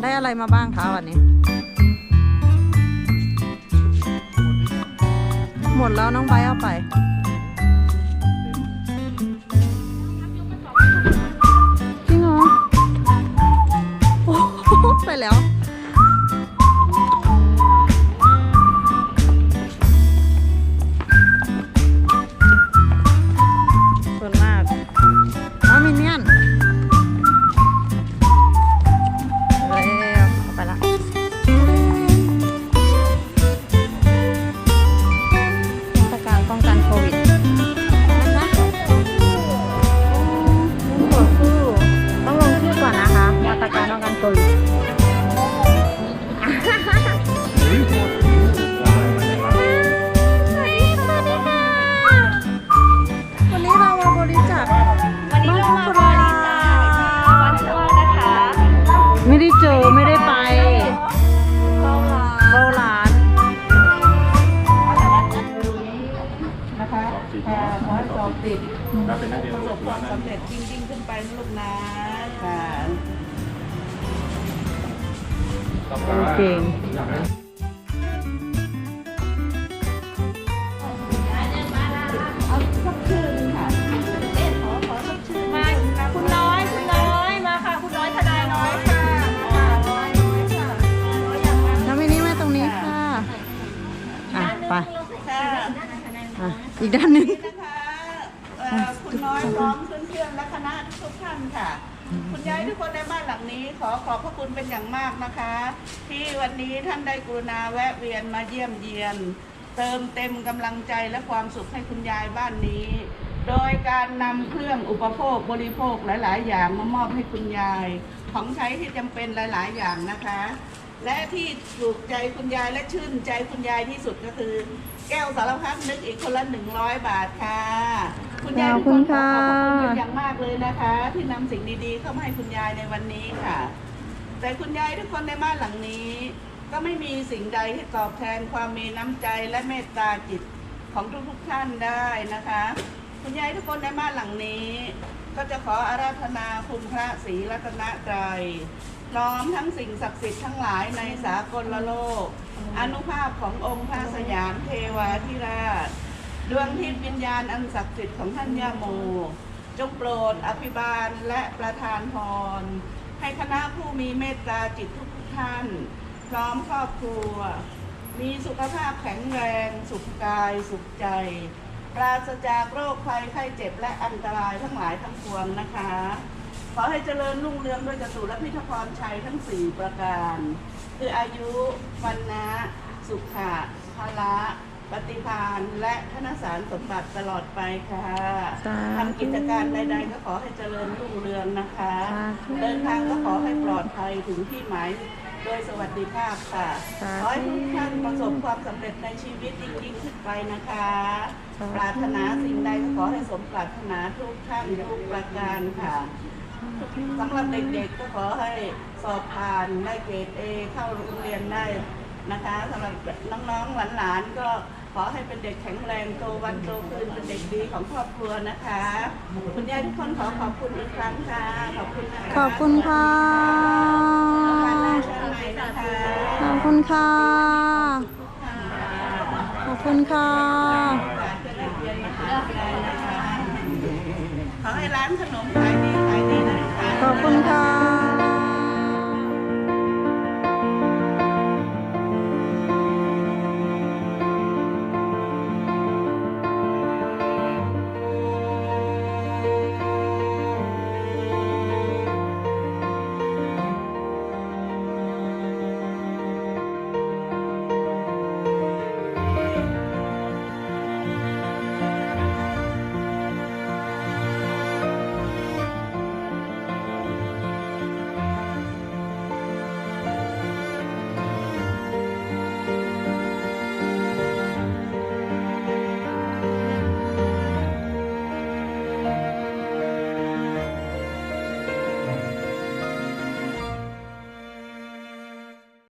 อะไรมาบ้างคะวันนี้ หมดแล้วน้องไบร์ทเอาไป ไม่ได้เจอไม่ได้ไปเก้าล้านเฝ้าร้านนะคะค่ะขอให้สอบติดถ้าเป็นนักเรียนประสรุ่บนความนั้นสำเร็จยิ่งๆขึ้นไปนะลูกนะค่ะเก่ง อีกด้านหนึ่งนะคะเอ่อคุณน้อยพร้อมเพื่อนและคณะทุกท่านค่ะ คุณยายทุกคนในบ้านหลังนี้ ขอขอบพระคุณเป็นอย่างมากนะคะ ที่วันนี้ท่านได้กรุณาแวะเวียนมาเยี่ยมเยียน เติมเต็มกำลังใจและความสุขให้คุณยายบ้านนี้ โดยการนำเครื่องอุปโภคบริโภคหลาย ๆ อย่างมามอบให้คุณยาย ของใช้ที่จำเป็นหลาย ๆ อย่างนะคะ และที่ถูกใจคุณยายและชื่นใจคุณยายที่สุดก็คือ แก้วสารพัดนึกอีกคนละหนึ่งร้อยบาทค่ะ คุณยายทุกคนขอขอบพระคุณเป็นอย่างมากเลยนะคะ ที่นำสิ่งดีๆเข้ามาให้คุณยายในวันนี้ค่ะ แต่คุณยายทุกคนในบ้านหลังนี้ ก็ไม่มีสิ่งใดที่ตอบแทนความมีน้ำใจและเมตตาจิตของทุกๆท่านได้นะคะ คุณยายทุกคนในบ้านหลังนี้ ก็จะขออาราธนาคุณพระศรีรัตนตรัย น้อมทั้งสิ่งศักดิ์สิทธิ์ทั้งหลายในสากลโลก อนุภาพขององค์พระสยามเทวาธิราช ดวงทิพย์วิญญาณอันศักดิ์สิทธิ์ของท่านย่าโม จงโปรดอภิบาลและประทานพร ให้คณะผู้มีเมตตาจิตทุกท่าน พร้อมครอบครัว มีสุขภาพแข็งแรง สุขกายสุขใจ ปราศจากโรคภัยไข้เจ็บและอันตรายทั้งหลายทั้งปวงนะคะ ขอให้เจริญรุ่งเรืองด้วยจตุรพิธพรชัยทั้ง4ประการ คืออายุวันนะสุขะพละปฏิภาณและธนสารสมบัติตลอดไปค่ะสาธุทำกิจการใดๆก็ขอให้เจริญรุ่งเรืองนะคะ สาธุ เดินทางก็ขอให้ปลอดภัยถึงที่หมายโดยสวัสดิภาพค่ะ สาธุขอให้ทุกท่านประสบความสำเร็จในชีวิตยิ่งๆขึ้นไปนะคะ สาธุ ปรารถนาสิ่งใดก็ขอให้สมปรารถนาทุกท่านทุกประการค่ะ สำหรับเด็กๆก็ขอให้สอบผ่านได้เกรดเอเข้าโรงเรียนได้นะคะสำหรับน้องๆหลานๆก็ขอให้เป็นเด็กแข็งแรงโตวันโตคืนเป็นเด็กดีของครอบครัวนะคะคุณยายทุกคนขอขอบคุณอีกครั้งค่ะขอบคุณนะคะขอบคุณค่ะโอกาสหน้าเชิญใหม่นะคะขอบคุณค่ะ ขอบคุณค่ะขอให้ร้านขนม อบคุณค่ะ